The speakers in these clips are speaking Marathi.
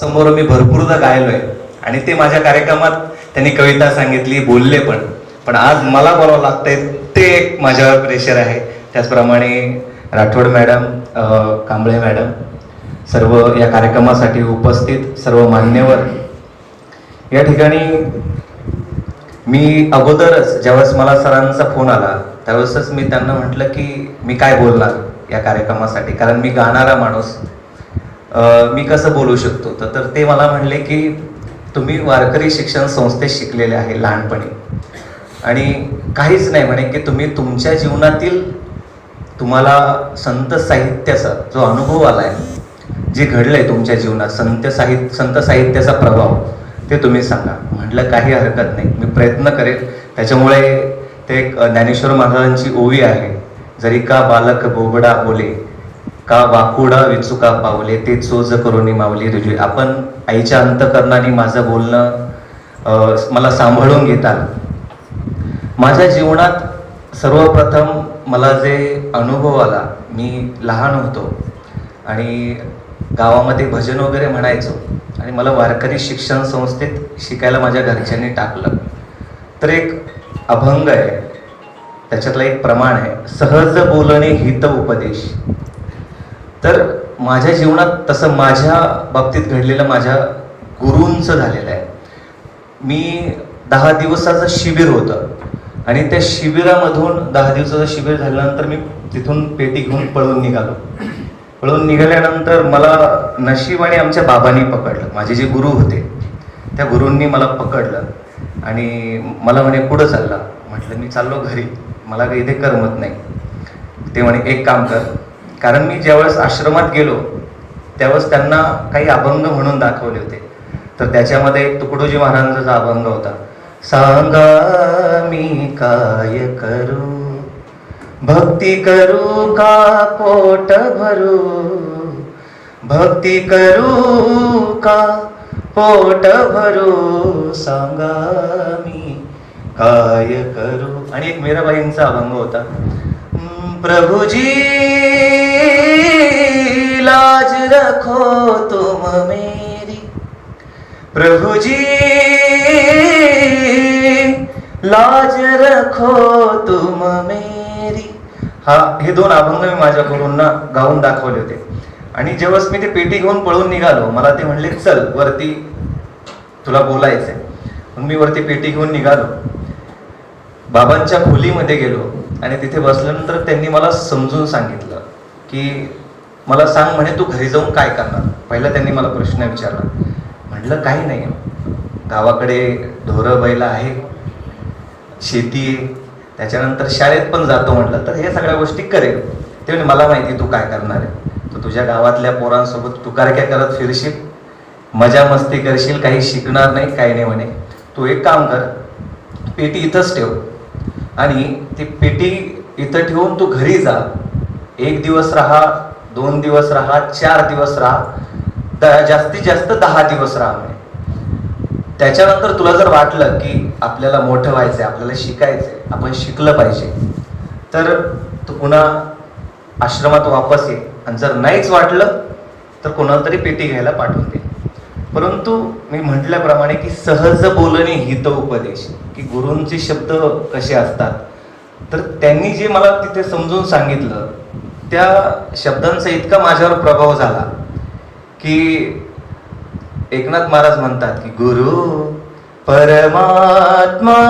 समोर मी भरपूरदा गायलोय. आणि ते माझ्या कार्यक्रमात त्यांनी कविता सांगितली बोलले पण. पण आज मला बोलावं लागतंय ते एक माझ्यावर प्रेशर आहे. त्याचप्रमाणे राठोड मॅडम कांबळे मॅडम सर्व या कार्यक्रमासाठी उपस्थित सर्व मान्यवर. या ठिकाणी मी अगोदरच ज्यावेळेस मला सरांचा फोन आला त्यावेळेसच मी त्यांना म्हटलं की मी काय बोलणार या कार्यक्रमासाठी? कारण मी गाणारा माणूस. मी कसं बोलू शकतो? तर तर ते मला म्हणले की तुम्ही वारकरी शिक्षण संस्थेत शिकलेले आहे लहानपणी. आणि काहीच नाही म्हणे की तुम्ही तुमच्या जीवनातील तुम्हाला संत साहित्याचा जो अनुभव आला आहे जे घडलंय तुमच्या जीवनात संत साहित्य संत साहित्याचा प्रभाव ते तुम्ही सांगा. म्हटलं काही हरकत नाही. मी प्रयत्न करेन त्याच्यामुळे ते एक ज्ञानेश्वर महाराजांची ओवी आहे. जरी का बालक बोबडा बोले का वाकुडा विचुका पावले ते चोज करून मावली तुझी. आपण आईच्या अंतकरणाने माझं बोलणं मला सांभाळून घेताल माझ्या जीवनात सर्वप्रथम मला जे अनुभव आला मी लहान होतो आणि गावामध्ये भजन वगैरे म्हणायचो आणि मला वारकरी शिक्षण संस्थेत शिकायला माझ्या घरच्यांनी टाकलं. तर एक अभंग आहे त्याच्यातलं एक प्रमाण आहे सहज बोलणे हित उपदेश. तर माझ्या जीवनात तसं माझ्या बाबतीत घडलेलं माझ्या गुरूंचं झालेलं आहे. मी दहा दिवसाचं शिबिर होतं आणि त्या शिबिरामधून दहा दिवसाचं शिबिर झाल्यानंतर मी तिथून पेटी घेऊन पळून निघालो. पळून निघाल्यानंतर मला नशीब आणि आमच्या बाबांनी पकडलं. माझे जे गुरु होते त्या गुरूंनी मला पकडलं आणि मला म्हणे कुठं चालला. म्हटलं मी चाललो घरी. मला काही इथे करमत नाही. ते म्हणे एक काम कर. कारण मी ज्यावेळेस आश्रमात गेलो त्यावेळेस त्यांना काही अभंग म्हणून दाखवले होते. तर त्याच्यामध्ये एक तुकडोजी महाराजांचा अभंग होता. सांगा मी काय करू? भक्ती करू का पोट भरू? भक्ती करू का पोट भरू? सांगा मी काय करू? आणि एक मीराबाईंचा अभंग होता. प्रभुजी लाज रखो तुम मेरी। प्रभुजी लाज रखो तुम मेरी। हा हे दोन अभंग मी माझ्या गुरूंना गाऊन दाखवले होते. आणि जेव्हा मी ते पेटी घेऊन पळून निघालो मला ते म्हणले चल वरती तुला बोलायचंय. मग मी वरती पेटी घेऊन निघालो. बाबांच्या खोलीमध्ये गेलो. आणि तिथे बसल्यानंतर त्यांनी मला समजून सांगितलं की मला सांग म्हणे तू घरी जाऊन काय करणार? पहिला त्यांनी मला प्रश्न विचारला. म्हटलं काही नाही. गावाकडे ढोरं बैल आहे शेती आहे. त्याच्यानंतर शाळेत पण जातो म्हटलं तर हे सगळ्या गोष्टी करेल. ते म्हणजे मला माहिती तू काय करणार आहे. तू तुझ्या गावातल्या पोरांसोबत तू काय काय करत फिरशील. मजा मस्ती करशील. काही शिकणार नाही काही नाही म्हणे. तू एक काम कर पेटी इथंच ठेव. आणि ती पेटी इथं ठेवून तू घरी जा. एक दिवस राहा दोन दिवस राहा चार दिवस राहा. द- जास्तीत जास्त दहा दिवस राहा म्हणे. त्याच्यानंतर तुला जर वाटलं की आपल्याला मोठं व्हायचंय आपल्याला शिकायचंय आपण शिकलं पाहिजे तर तू पुन्हा आश्रमात वापस ये. आणि जर नाहीच वाटलं तर कोणाला तरी पेटी घ्यायला पाठवून दे. परंतु मी म्हटल्याप्रमाणे की सहज बोलणे हित उपदेश की गुरूंचे शब्द कसे असतात? तर त्यांनी जे मला तिथे समजून सांगितलं त्या शब्दांचा इतका माझ्यावर प्रभाव झाला की एकनाथ महाराज म्हणतात की गुरु परमात्मा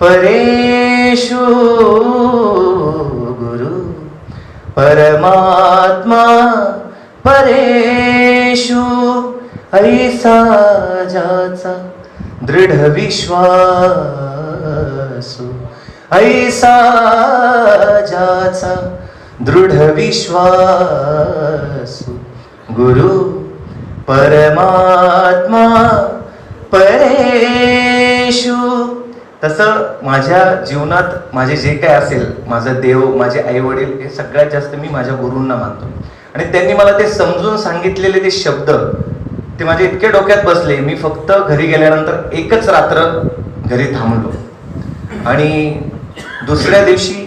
परेशु गुरु परमात्मा परेशु ऐसा जाचा दृढ विश्वासु. ऐसा दृढ विश्वासु. गुरु परमात्मा परेशु. तसं माझ्या जीवनात माझे जे काय असेल माझं देव माझे आई वडील हे सगळ्यात जास्त मी माझ्या गुरूंना मानतो. आणि त्यांनी मला ते समजून सांगितलेले ते शब्द ते माझे इतके डोक्यात बसले मी फक्त घरी गेल्यानंतर एकच रात्र घरी थांबलो. आणि दुसऱ्या दिवशी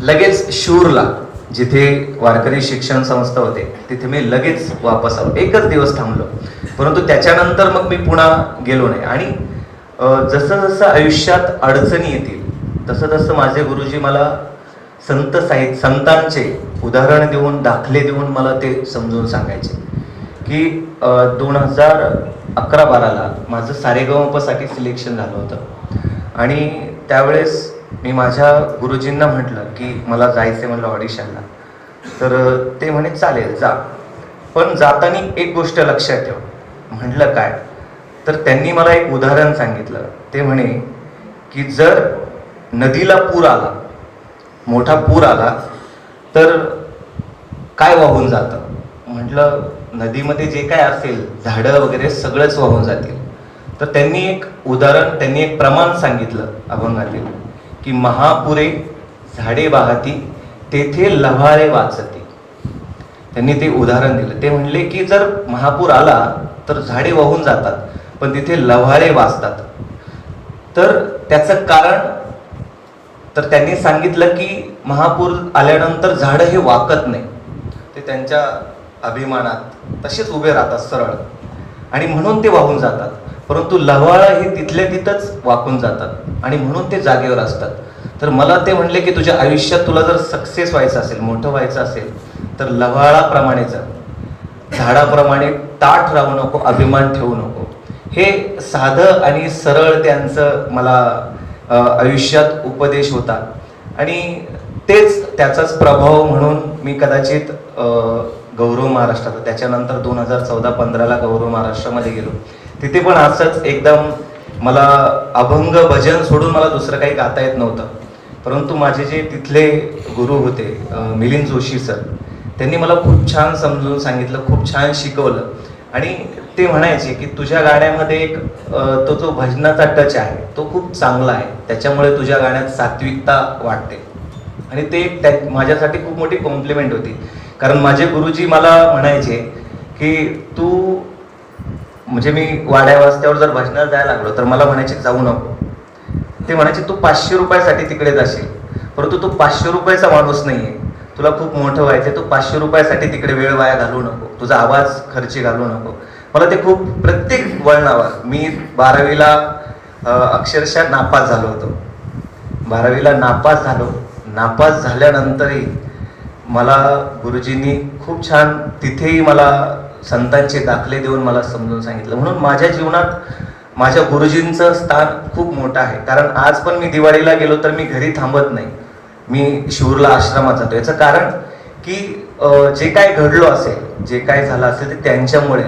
लगेच शूरला जिथे वारकरी शिक्षण संस्था होते तिथे मी लगेच वापस आलो. एकच दिवस थांबलो. परंतु त्याच्यानंतर मग मी पुन्हा गेलो नाही. आणि जसं जसं आयुष्यात अडचणी येतील तसं तसं माझे गुरुजी मला संत साहित्य संतांचे उदाहरण देऊन दाखले देऊन मला ते समजून सांगायचे. की दोन हजार अकरा बाराला माझं सारेगमपसाठी सिलेक्शन झालं होतं. आणि त्यावेळेस मी माझ्या गुरुजींना म्हटलं की मला जायचं म्हणलं ऑडिशनला तर ते म्हणे चालेल जा. पण जाताना एक गोष्ट लक्षात ठेव. म्हटलं काय? तर त्यांनी मला एक उदाहरण सांगितलं. ते म्हणे की जर नदीला पूर आला मोठा पूर आला तर काय वाहून जातं? म्हटलं नदीमध्ये जे काय असेल झाडं वगैरे सगळंच वाहून जातील. तर त्यांनी एक उदाहरण त्यांनी एक प्रमाण सांगितलं अभंगातील की महापुरे झाडे वाहती तेथे लव्हाळे वाचते. त्यांनी ते उदाहरण दिलं. ते म्हणले की जर महापूर आला तर झाडे वाहून जातात पण तिथे लव्हाळे वाचतात. तर त्याचं कारण तर त्यांनी सांगितलं की महापूर आल्यानंतर झाडं हे वाकत नाही. ते त्यांच्या अभिमानात तसेच उभे राहतात सरळ. आणि म्हणून ते वाहून जातात. परंतु लव्हाळं हे तिथल्या तिथंच वाकून जातात. आणि म्हणून ते जागेवर असतात. तर मला ते म्हणले की तुझ्या आयुष्यात तुला जर सक्सेस व्हायचं असेल मोठं व्हायचं असेल तर लव्हाळाप्रमाणेच झाडाप्रमाणे ताठ राहू नको अभिमान ठेवू नको. हे साधं आणि सरळ त्यांचं मला आयुष्यात उपदेश होता. आणि तेच त्याचाच प्रभाव म्हणून मी कदाचित गौरव महाराष्ट्राचा त्याच्यानंतर दोन हजार चौदा पंधराला गौरव महाराष्ट्रामध्ये गेलो. तिथे पण असंच एकदम मला अभंग भजन सोडून मला दुसरं काही गाता येत नव्हतं. परंतु माझे जे तिथले गुरु होते मिलिंद जोशी सर त्यांनी मला खूप छान समजून सांगितलं खूप छान शिकवलं. आणि ते म्हणायचे की तुझ्या गाण्यामध्ये एक तो जो भजनाचा टच आहे तो खूप चांगला आहे. त्याच्यामुळे तुझ्या गाण्यात सात्विकता वाटते. आणि ते त्या माझ्यासाठी खूप मोठी कॉम्प्लिमेंट होती. कारण माझे गुरुजी मला म्हणायचे की तू म्हणजे मी वाड्या वाजत्यावर जर भजनाला जायला लागलो तर मला म्हणायचे जाऊ नको. ते म्हणायचे तू पाचशे रुपयासाठी तिकडे जाशील. परंतु तू पाचशे रुपयाचा माणूस नाहीये. तुला खूप मोठं व्हायचं तू पाचशे रुपयासाठी तिकडे वेळ वाया घालू नको. तुझा आवाज खर्ची घालू नको. मला ते खूप प्रत्येक वळणावर मी बारावीला अक्षरशः नापास झालो होतो. बारावीला नापास झालो. नापास झाल्यानंतरही मला गुरुजींनी खूप छान तिथेही मला संतांचे दाखले देऊन मला समजून सांगितलं. म्हणून माझ्या जीवनात माझ्या गुरुजींचं स्थान खूप मोठं आहे. कारण आज पण मी दिवाळीला गेलो तर मी घरी थांबत नाही. मी शिवूरला आश्रमात जातो. याचं कारण की जे काय घडलो असेल जे काय झालं असेल ते त्यांच्यामुळे.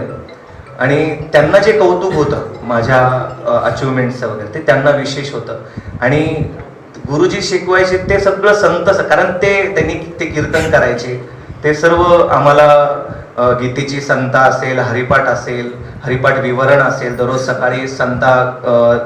आणि त्यांना जे कौतुक होतं माझ्या अचिव्हमेंटचं वगैरे ते त्यांना विशेष होतं. आणि गुरुजी शिकवायचे ते सगळं संत कारण ते त्यांनी ते कीर्तन करायचे. ते सर्व आम्हाला गीतेची संता असेल हरिपाठ असेल हरिपाठ विवरण असेल दररोज सकाळी संता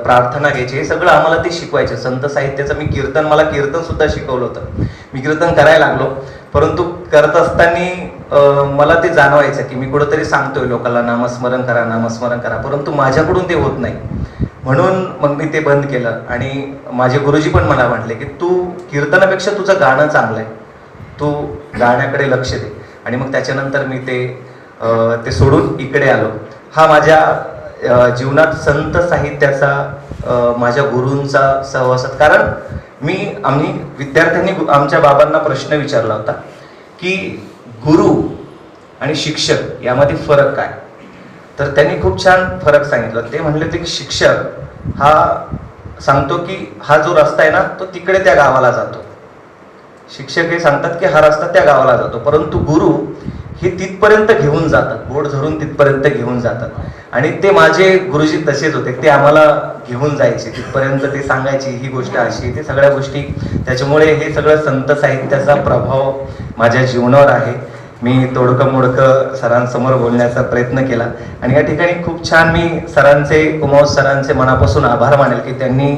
प्रार्थना घ्यायची. हे सगळं आम्हाला ते शिकवायचे. संत साहित्याचं मी कीर्तन मला कीर्तन सुद्धा शिकवलं होतं. मी कीर्तन करायला लागलो. परंतु करत असताना मला ते जाणवायचं की मी कुठंतरी सांगतोय लोकांना नामस्मरण करा नामस्मरण करा. परंतु माझ्याकडून ते होत नाही. म्हणून मग मी ते बंद केलं. आणि माझे गुरुजी पण मला म्हटले की तू कीर्तनापेक्षा तुझं गाणं चांगलं आहे. तू गाण्याकडे लक्ष दे. आणि मग त्याच्यानंतर मी ते ते सोडून इकडे आलो. हा माझ्या जीवनात संत साहित्याचा माझ्या गुरूंचा सहवासात. कारण मी आम्ही विद्यार्थ्यांनी गु- आमच्या बाबांना प्रश्न विचारला होता की गुरु आणि शिक्षक यामध्ये फरक काय? तर त्यांनी खूप छान फरक सांगितला. ते म्हणले होते की शिक्षक हा सांगतो की हा जो रस्ता आहे ना तो तिकडे त्या गावाला जातो. शिक्षक हे सांगतात की हा रस्ता त्या गावाला जातो. परंतु गुरु हे तिथपर्यंत घेऊन जातात. बोट धरून तिथपर्यंत घेऊन जातात. आणि ते माझे गुरुजी तसेच होते. ते आम्हाला घेऊन जायचे. तिथपर्यंत ते सांगायचे ही गोष्ट अशी ते सगळ्या गोष्टी त्याच्यामुळे हे सगळं संत साहित्याचा प्रभाव माझ्या जीवनावर आहे. मी तोडकं मोडकं सरांसमोर बोलण्याचा प्रयत्न केला. आणि या ठिकाणी खूप छान मी सरांचे कुमाव सरांचे मनापासून आभार मानेल की त्यांनी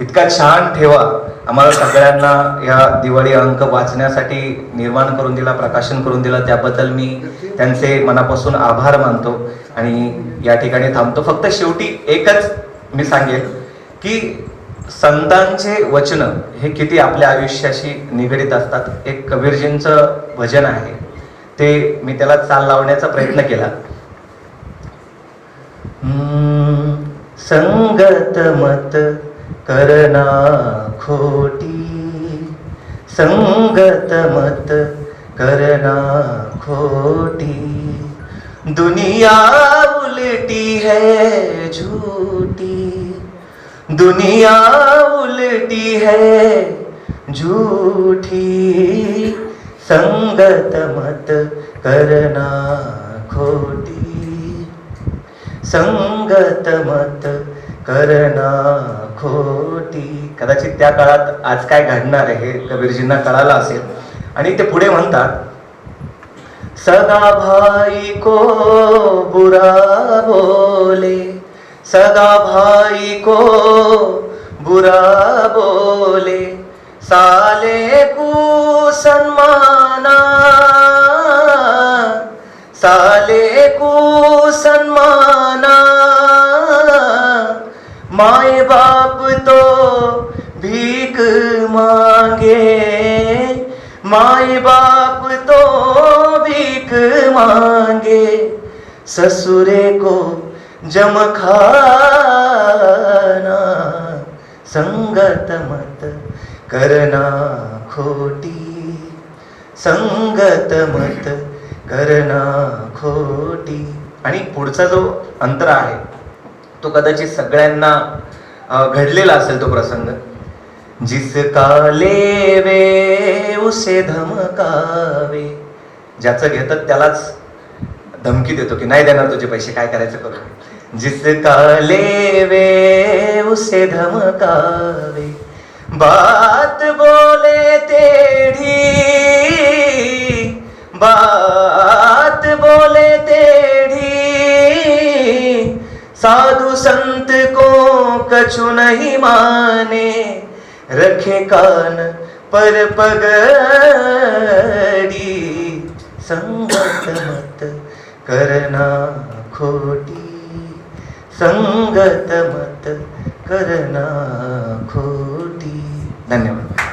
इतका छान ठेवा आम्हाला सगळ्यांना या दिवाळी अंक वाचण्यासाठी निर्माण करून दिला प्रकाशन करून दिला. त्याबद्दल मी त्यांचे मनापासून आभार मानतो आणि या ठिकाणी थांबतो. फक्त शेवटी एकच मी सांगेल की संतांचे वचन हे किती आपल्या आयुष्याशी निगडीत असतात. एक कबीरजींचं भजन आहे. ते मी त्याला चाल लावण्याचा प्रयत्न केला. संगत मत करना खोटी संगत मत करना खोटी दुनिया उलटी है झूठी। दुनिया उलटी है झूठी। संगत मत करना खोटी संगत मत करना खोटी. कदाचित त्या काळात आज काय घडणार आहे हे कबीरजींना कळालं असेल. आणि ते पुढे म्हणतात सगा भाई को बुरा बोले. सगा भाई को बुरा बोले. साले को सन्माना. साले को माए बाप तो भीख मांगे। माए बाप तो भीख मांगे। ससुरे को जम खाना संगत मत करना खोटी। संगत मत करना खोटी। आणि पुढचा जो अंतर आहे तो कदाचित सगळ्यांना घडलेला असेल तो प्रसंग. जिसका लेवे उसे धमकावे. ज्याचं घेतात त्यालाच धमकी देतो की नाही देणार तुझे पैसे काय करायचं करू? जिसका लेवे उसे धमकावे. बात बोले तेढ़ी बात साधु संत को कछु नहीं माने रखे कान पर पगड़ी। संगत मत करना खोटी संगत मत करना खोटी। धन्यवाद।